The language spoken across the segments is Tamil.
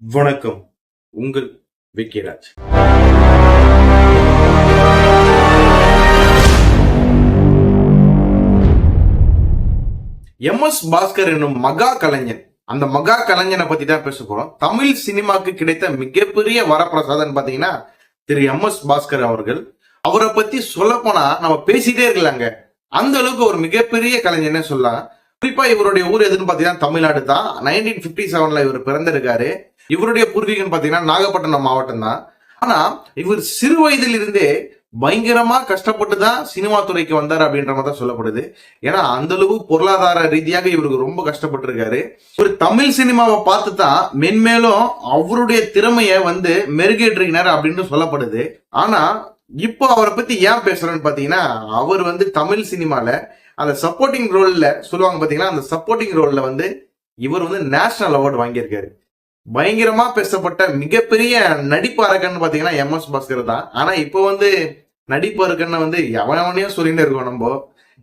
வணக்கம். உங்கள் விக்கிராஜ். எம் எஸ் பாஸ்கர் என்னும் மகா கலைஞன். அந்த மகா கலைஞனை பத்தி தான் பேச போறோம். தமிழ் சினிமாக்கு கிடைத்த மிகப்பெரிய வரப்பிரசாதம் பாத்தீங்கன்னா திரு எம் எஸ் பாஸ்கர் அவர்கள். அவரை பத்தி சொல்ல போனா நம்ம பேசிட்டே இருக்கலாங்க. அந்த அளவுக்கு ஒரு மிகப்பெரிய கலைஞனே சொல்லலாம். குறிப்பா இவருடைய ஊர் எதுன்னு பாத்தீங்கன்னா தமிழ்நாடு தான். நைன்டீன் பிப்டி செவன்ல இவர் பிறந்திருக்காரு. இவருடைய பூர்வீகம் பார்த்தீங்கன்னா நாகப்பட்டினம் மாவட்டம் தான். ஆனா இவர் சிறு வயதில் இருந்தே பயங்கரமா கஷ்டப்பட்டு தான் சினிமா துறைக்கு வந்தார் அப்படின்ற மாதிரி தான் சொல்லப்படுது. ஏன்னா அந்த அளவு பொருளாதார ரீதியாக இவருக்கு ரொம்ப கஷ்டப்பட்டிருக்காரு. ஒரு தமிழ் சினிமாவை பார்த்து தான் மென்மேலும் அவருடைய திறமைய வந்து மெருகேற்றினார் அப்படின்னு சொல்லப்படுது. ஆனா இப்போ அவரை பத்தி ஏன் பேசுறேன்னு பாத்தீங்கன்னா அவர் வந்து தமிழ் சினிமால அந்த சப்போர்ட்டிங் ரோல்ல சொல்லுவாங்க பாத்தீங்கன்னா அந்த சப்போர்ட்டிங் ரோல்ல வந்து இவர் வந்து நேஷனல் அவார்டு வாங்கியிருக்காரு. பயங்கரமா பேசப்பட்ட மிகப்பெரிய நடிப்பு அரக்கன்னு பாத்தீங்கன்னா எம் எஸ் பாஸ்கர் தான். ஆனா இப்போ வந்து நடிப்பு அரக்கன்னு வந்து எவனவனையும் சொல்லிட்டு இருக்கோம் நம்ம.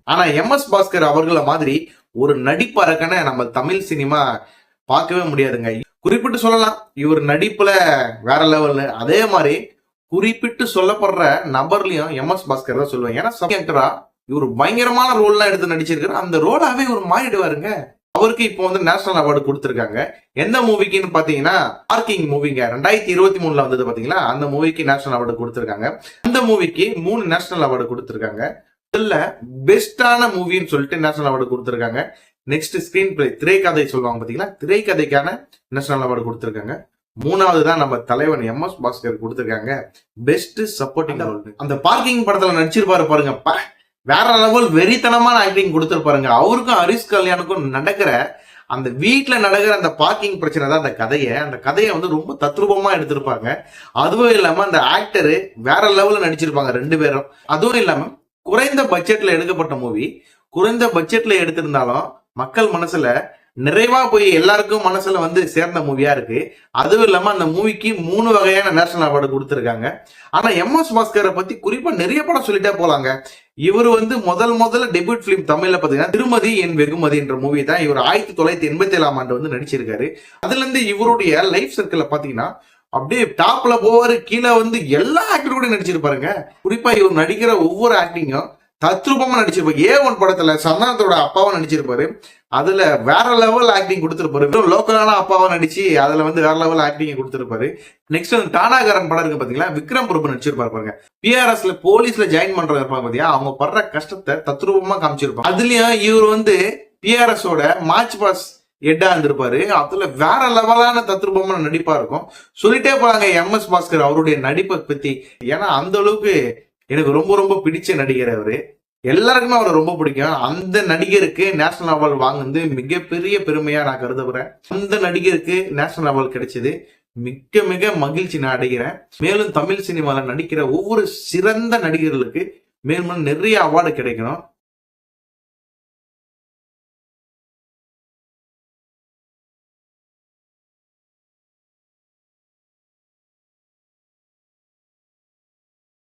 ஆனா எம் எஸ் பாஸ்கர் அவர்கள மாதிரி ஒரு நடிப்பு அரக்கனை நம்ம தமிழ் சினிமா பார்க்கவே முடியாதுங்க. குறிப்பிட்டு சொல்லலாம் இவர் நடிப்புல வேற லெவல்னு அதே மாதிரி குறிப்பிட்டு சொல்லப்படுற நபர்லயும் எம் எஸ் பாஸ்கர் தான் சொல்லுவேன். ஏன்னா சப்ஜெக்டரா இவர் பயங்கரமான ரோல்லாம் எடுத்து நடிச்சிருக்காரு. அந்த ரோலாவே இவர் மாறிடுவாருங்க. அவருக்கு இப்போ வந்து நேஷனல் அவார்டு கொடுத்துருக்காங்க. எந்த மூவிக்குன்னு பாத்தீங்கன்னா பார்க்கிங் மூவிங்க ரெண்டாயிரத்தி இருபத்தி மூணுல வந்தது பாத்தீங்களா அந்த மூவிக்கு நேஷனல் அவார்டு கொடுத்துருக்காங்க. அந்த மூவிக்கு மூணு நேஷனல் அவார்டு கொடுத்துருக்காங்க. இதுல பெஸ்டான மூவின்னு சொல்லிட்டு நேஷனல் அவார்டு கொடுத்துருக்காங்க. நெக்ஸ்ட் ஸ்கிரீன் பிளே திரைக்கதை சொல்லுவாங்க பாத்தீங்களா திரைக்கதைக்கான நேஷனல் அவார்டு கொடுத்துருக்காங்க. மூணாவது தான் நம்ம தலைவன் எம் எஸ் பாஸ்கர் கொடுத்துருக்காங்க. பெஸ்ட் சப்போர்ட்டிங் அந்த பார்க்கிங் படத்துல நடிச்சிருப்பாரு பாருங்க. வேற லெவல் வெறித்தனமான ஆக்டிங் கொடுத்துருப்பாருங்க அவருக்கும் ஹரிஷ் கல்யாணுக்கும் நடக்கிற அந்த வீட்டில் நடக்கிற அந்த பார்க்கிங் பிரச்சனை தான் அந்த கதையை. அந்த கதையை வந்து ரொம்ப தத்ரூபமாக எடுத்திருப்பாங்க. அதுவும் இல்லாமல் அந்த ஆக்டரு வேற லெவலில் நடிச்சிருப்பாங்க ரெண்டு பேரும். அதுவும் இல்லாமல் குறைந்த பட்ஜெட்டில் எடுக்கப்பட்ட மூவி குறைந்த பட்ஜெட்டில் எடுத்திருந்தாலும் மக்கள் மனசில் நிறைவா போய் எல்லாருக்கும் மனசுல வந்து சேர்ந்த மூவியா இருக்கு. அதுவும் இல்லாம அந்த மூவிக்கு மூணு வகையான நேஷனல் அவார்டு கொடுத்துருக்காங்க. ஆனா எம் எஸ் பாஸ்கரை பத்தி குறிப்பா நிறைய படம் சொல்லிட்டே போலாங்க. இவர் வந்து முதல் முதல்ல டெபியூட் பிலிம் தமிழ்ல பாத்தீங்கன்னா திருமதி என் வெகுமதி என்ற மூவி தான் இவர் ஆயிரத்தி தொள்ளாயிரத்தி எண்பத்தி ஏழாம் ஆண்டு வந்து நடிச்சிருக்காரு. அதுல இருந்து இவருடைய லைஃப் சர்க்கிள்ல பாத்தீங்கன்னா அப்படியே டாப்ல போவாரு கீழே வந்து எல்லா ஆக்டர் கூட நடிச்சிருப்பாருங்க. குறிப்பா இவர் நடிக்கிற ஒவ்வொரு ஆக்டிங்கும் தத்ரூபமா நடிச்சிருப்பாரு. ஏ ஒன் படத்துல சந்தானத்தோட அப்பாவும் நடிச்சிருப்பாரு. அதுல வேற லெவல் ஆக்டிங் கொடுத்திருப்பாரு. வெறும் லோக்கலான அப்பாவை நடிச்சு அதுல வந்து வேற லெவல் ஆக்டிங் கொடுத்திருப்பாரு. நெக்ஸ்ட் வந்து தானாகரன் படம் இருக்கு பாத்தீங்களா? விக்ரம் பிரபு நடிச்சிருப்பாரு பாருங்க. பிஆர்எஸ்ல போலீஸ்ல ஜாயின் பண்றது இருப்பாங்க பாத்தியா? அவங்க படுற கஷ்டத்தை தத்ரூபமா காமிச்சிருப்பாங்க. அதுலயும் இவர் வந்து பிஆர்எஸோட மார்ச் பாஸ் ஹெட்டா இருந்திருப்பாரு. அதுல வேற லெவலான தத்ரூபமான நடிப்பா இருக்கும். சொல்லிட்டே போறாங்க எம் எஸ் பாஸ்கர் அவருடைய நடிப்பை பத்தி. ஏன்னா அந்த அளவுக்கு எனக்கு ரொம்ப ரொம்ப பிடிச்ச நடிகர் அவரு. எல்லாருக்குமே அவரை ரொம்ப பிடிக்கும். அந்த நடிகருக்கு நேஷனல் அவார்டு வாங்குனது மிகப்பெரிய பெருமையா நான் கருதுகிறேன் அந்த நடிகருக்கு நேஷனல் அவார்டு கிடைச்சது. மிக மிக மகிழ்ச்சி நான் அடைகிறேன். மேலும் தமிழ் சினிமாவில் நடிக்கிற ஒவ்வொரு சிறந்த நடிகர்களுக்கு மேலும் நிறைய அவார்டு கிடைக்கணும்.